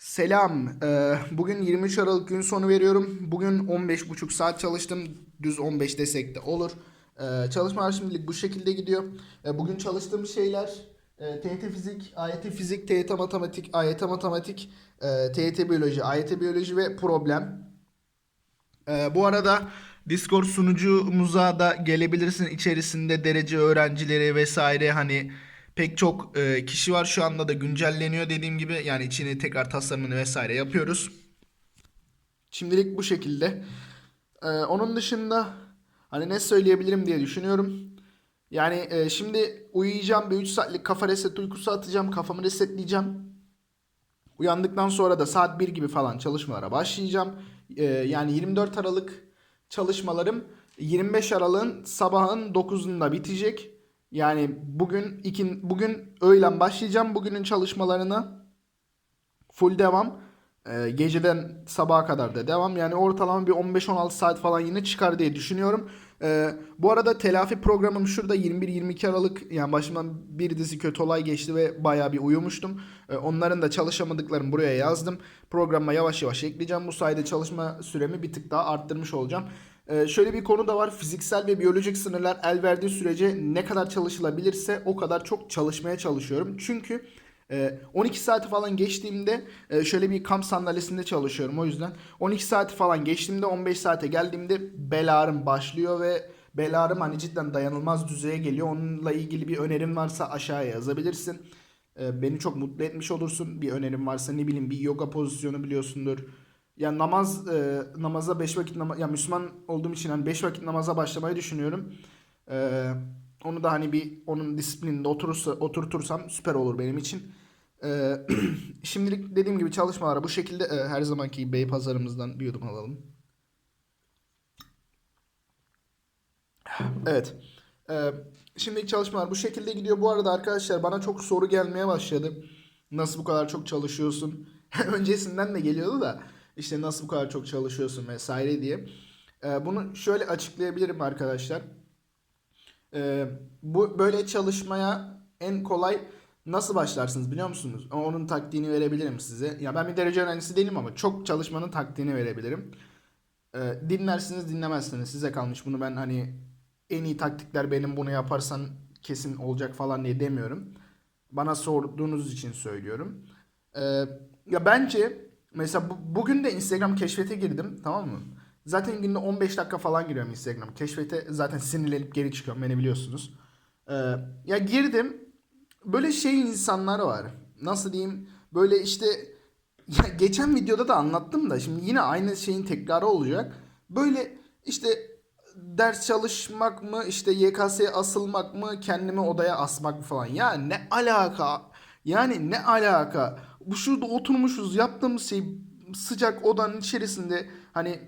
Selam. Ee, bugün 23 Aralık gün sonu veriyorum. Bugün 15,5 saat çalıştım. Düz 15 desek de olur. Ee, çalışmalar şimdilik bu şekilde gidiyor. Ee, bugün çalıştığım şeyler e, TYT Fizik, AYT Fizik, TYT Matematik, AYT Matematik, e, TYT Biyoloji, AYT Biyoloji ve Problem. Bu arada Discord sunucumuza da gelebilirsin. İçerisinde derece öğrencileri vesaire hani pek çok e, kişi var. Şu anda da güncelleniyor dediğim gibi. Yani içini tekrar tasarımını vesaire yapıyoruz. Şimdilik bu şekilde. Ee, onun dışında hani ne söyleyebilirim diye düşünüyorum. Yani e, şimdi uyuyacağım bir 3 saatlik kafa reset uykusu atacağım. Kafamı resetleyeceğim. Uyandıktan sonra da saat 1 gibi falan çalışmalara başlayacağım. Ee, yani 24 Aralık çalışmalarım 25 Aralık'ın sabahın 9'unda bitecek. Yani bugün ikin, bugün öğlen başlayacağım bugünün çalışmalarına. Full devam. Ee, geceden sabaha kadar da devam. Yani ortalama bir 15-16 saat falan yine çıkar diye düşünüyorum. Ee, bu arada telafi programım şurada 21-22 Aralık. Yani başımdan bir dizi kötü olay geçti ve bayağı bir uyumuştum. Ee, onların da çalışamadıklarını buraya yazdım. Programa yavaş yavaş ekleyeceğim. Bu sayede çalışma süremi bir tık daha arttırmış olacağım. Ee, şöyle bir konu da var. Fiziksel ve biyolojik sınırlar el verdiği sürece ne kadar çalışılabilirse o kadar çok çalışmaya çalışıyorum. Çünkü ee, 12 saati falan geçtiğimde e, şöyle bir kamp sandalyesinde çalışıyorum o yüzden. 12 saati falan geçtiğimde 15 saate geldiğimde bel ağrım başlıyor ve bel ağrım hani cidden dayanılmaz düzeye geliyor. Onunla ilgili bir önerim varsa aşağıya yazabilirsin. Ee, beni çok mutlu etmiş olursun. Bir önerim varsa ne bileyim bir yoga pozisyonu biliyorsundur. Ya namaz e, namaza 5 vakit namaz ya Müslüman olduğum için hani 5 vakit namaza başlamayı düşünüyorum. Ee, onu da hani bir onun disiplininde oturursa oturtursam süper olur benim için. Ee, şimdilik dediğim gibi çalışmalara bu şekilde e, her zamanki Bey pazarımızdan bir yudum alalım. Evet. Ee, şimdilik çalışmalar bu şekilde gidiyor. Bu arada arkadaşlar bana çok soru gelmeye başladı. Nasıl bu kadar çok çalışıyorsun? Öncesinden de geliyordu da işte nasıl bu kadar çok çalışıyorsun vesaire diye. Ee, bunu şöyle açıklayabilirim arkadaşlar. Ee, bu böyle çalışmaya en kolay nasıl başlarsınız biliyor musunuz? Onun taktiğini verebilirim size. Ya ben bir derece öğrencisi değilim ama çok çalışmanın taktiğini verebilirim. Ee, dinlersiniz dinlemezsiniz size kalmış. Bunu ben hani en iyi taktikler benim bunu yaparsan kesin olacak falan diye demiyorum. Bana sorduğunuz için söylüyorum. Ee, ya bence mesela bu- bugün de Instagram keşfete girdim tamam mı? Zaten günde 15 dakika falan giriyorum Instagram. Keşfete zaten sinirlenip geri çıkıyorum beni biliyorsunuz. Ee, ya girdim böyle şey insanlar var. Nasıl diyeyim? Böyle işte ya geçen videoda da anlattım da şimdi yine aynı şeyin tekrarı olacak. Böyle işte ders çalışmak mı işte YKS'ye asılmak mı kendimi odaya asmak mı falan. Ya ne alaka? Yani ne alaka? Bu şurada oturmuşuz yaptığımız şey sıcak odanın içerisinde hani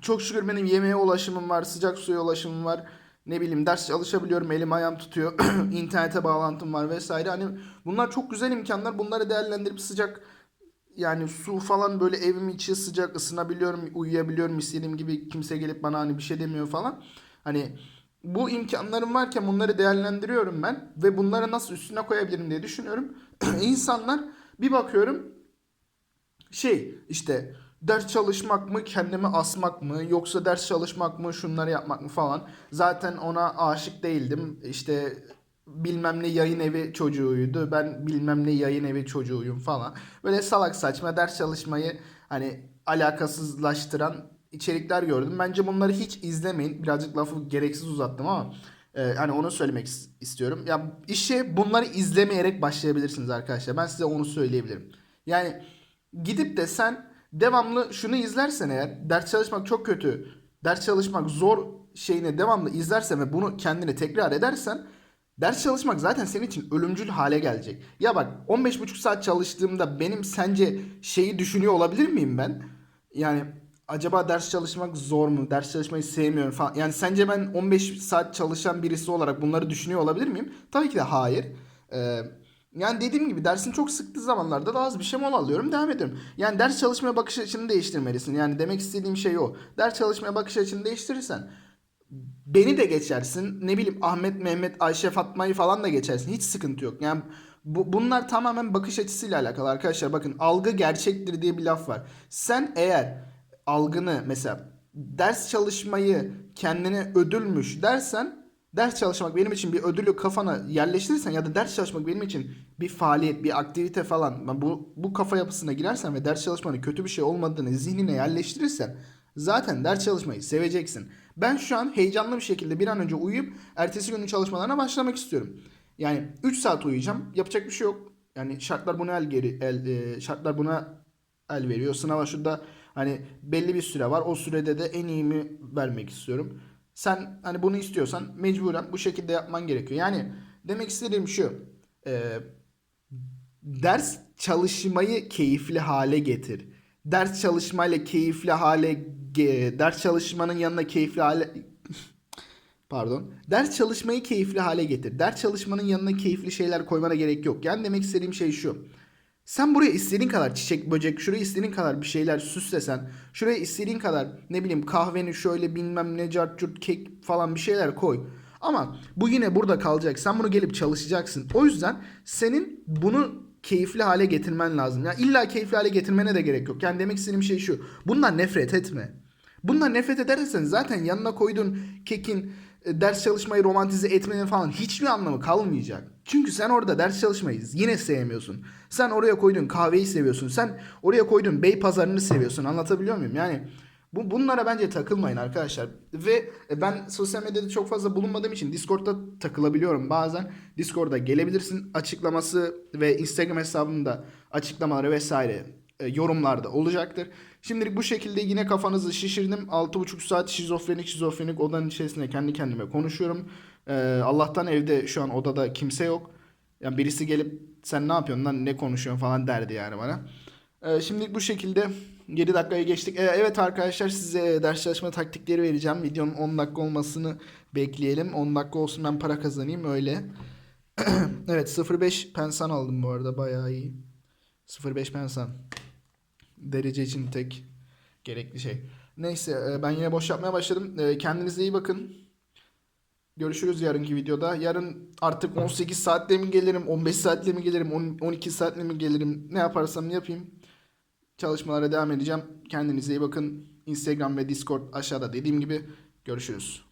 çok şükür benim yemeğe ulaşımım var, sıcak suya ulaşımım var. Ne bileyim ders çalışabiliyorum, elim ayağım tutuyor, internete bağlantım var vesaire. Hani bunlar çok güzel imkanlar. Bunları değerlendirip sıcak yani su falan böyle evim içi sıcak ısınabiliyorum, uyuyabiliyorum istediğim gibi kimse gelip bana hani bir şey demiyor falan. Hani bu imkanlarım varken bunları değerlendiriyorum ben ve bunları nasıl üstüne koyabilirim diye düşünüyorum. İnsanlar bir bakıyorum şey işte ders çalışmak mı kendimi asmak mı yoksa ders çalışmak mı şunları yapmak mı falan. Zaten ona aşık değildim. İşte bilmem ne yayın evi çocuğuydu. Ben bilmem ne yayın evi çocuğuyum falan. Böyle salak saçma ders çalışmayı hani alakasızlaştıran içerikler gördüm. Bence bunları hiç izlemeyin. Birazcık lafı gereksiz uzattım ama e, hani onu söylemek is- istiyorum. Ya işe bunları izlemeyerek başlayabilirsiniz arkadaşlar. Ben size onu söyleyebilirim. Yani gidip de sen devamlı şunu izlersen eğer ders çalışmak çok kötü, ders çalışmak zor şeyine devamlı izlersen ve bunu kendine tekrar edersen ders çalışmak zaten senin için ölümcül hale gelecek. Ya bak 15,5 saat çalıştığımda benim sence şeyi düşünüyor olabilir miyim ben? Yani acaba ders çalışmak zor mu? Ders çalışmayı sevmiyorum falan. Yani sence ben 15 saat çalışan birisi olarak bunları düşünüyor olabilir miyim? Tabii ki de hayır. Ee, yani dediğim gibi dersin çok sıktığı zamanlarda da az bir şey mola alıyorum devam ediyorum. Yani ders çalışmaya bakış açını değiştirmelisin. Yani demek istediğim şey o. Ders çalışmaya bakış açını değiştirirsen beni de geçersin. Ne bileyim Ahmet, Mehmet, Ayşe, Fatma'yı falan da geçersin. Hiç sıkıntı yok. Yani Bu, bunlar tamamen bakış açısıyla alakalı arkadaşlar. Bakın algı gerçektir diye bir laf var. Sen eğer algını mesela ders çalışmayı kendine ödülmüş dersen ders çalışmak benim için bir ödülü kafana yerleştirirsen ya da ders çalışmak benim için bir faaliyet, bir aktivite falan bu, bu kafa yapısına girersen ve ders çalışmanın kötü bir şey olmadığını zihnine yerleştirirsen zaten ders çalışmayı seveceksin. Ben şu an heyecanlı bir şekilde bir an önce uyuyup ertesi günün çalışmalarına başlamak istiyorum. Yani 3 saat uyuyacağım. Yapacak bir şey yok. Yani şartlar buna el geri el, e, şartlar buna el veriyor. Sınava şurada hani belli bir süre var. O sürede de en iyimi vermek istiyorum. Sen hani bunu istiyorsan mecburen bu şekilde yapman gerekiyor. Yani demek istediğim şu. e, ders çalışmayı keyifli hale getir. Ders çalışmayla keyifli hale ders çalışmanın yanına keyifli hale Pardon. Ders çalışmayı keyifli hale getir. Ders çalışmanın yanına keyifli şeyler koymana gerek yok. Yani demek istediğim şey şu. Sen buraya istediğin kadar çiçek böcek, şuraya istediğin kadar bir şeyler süslesen, şuraya istediğin kadar ne bileyim kahveni şöyle bilmem ne cart kek falan bir şeyler koy. Ama bu yine burada kalacak. Sen bunu gelip çalışacaksın. O yüzden senin bunu keyifli hale getirmen lazım. Ya illa keyifli hale getirmene de gerek yok. Yani demek istediğim şey şu. Bundan nefret etme. Bundan nefret edersen zaten yanına koyduğun kekin e, ders çalışmayı romantize etmenin falan hiçbir anlamı kalmayacak. Çünkü sen orada ders çalışmayı yine sevmiyorsun. Sen oraya koyduğun kahveyi seviyorsun. Sen oraya koyduğun bey pazarını seviyorsun. Anlatabiliyor muyum? Yani bu bunlara bence takılmayın arkadaşlar. Ve e, ben sosyal medyada çok fazla bulunmadığım için Discord'da takılabiliyorum. Bazen Discord'a gelebilirsin. Açıklaması ve Instagram hesabımda açıklamaları vesaire e, yorumlarda olacaktır. Şimdilik bu şekilde yine kafanızı şişirdim. 6,5 saat şizofrenik şizofrenik odanın içerisinde kendi kendime konuşuyorum. Ee, Allah'tan evde şu an odada kimse yok. Yani birisi gelip sen ne yapıyorsun lan ne konuşuyorsun falan derdi yani bana. Ee, şimdilik bu şekilde 7 dakikaya geçtik. Ee, evet arkadaşlar size ders çalışma taktikleri vereceğim. Videonun 10 dakika olmasını bekleyelim. 10 dakika olsun ben para kazanayım öyle. evet 0.5 pensan aldım bu arada bayağı iyi. 0.5 pensan. Derece için tek gerekli şey. Neyse e, ben yine boş yapmaya başladım. E, Kendinize iyi bakın. Görüşürüz yarınki videoda. Yarın artık 18 saatte mi gelirim, 15 saatte mi gelirim, 10 12 saatte mi gelirim ne yaparsam yapayım. Çalışmalara devam edeceğim. Kendinize iyi bakın. Instagram ve Discord aşağıda dediğim gibi görüşürüz.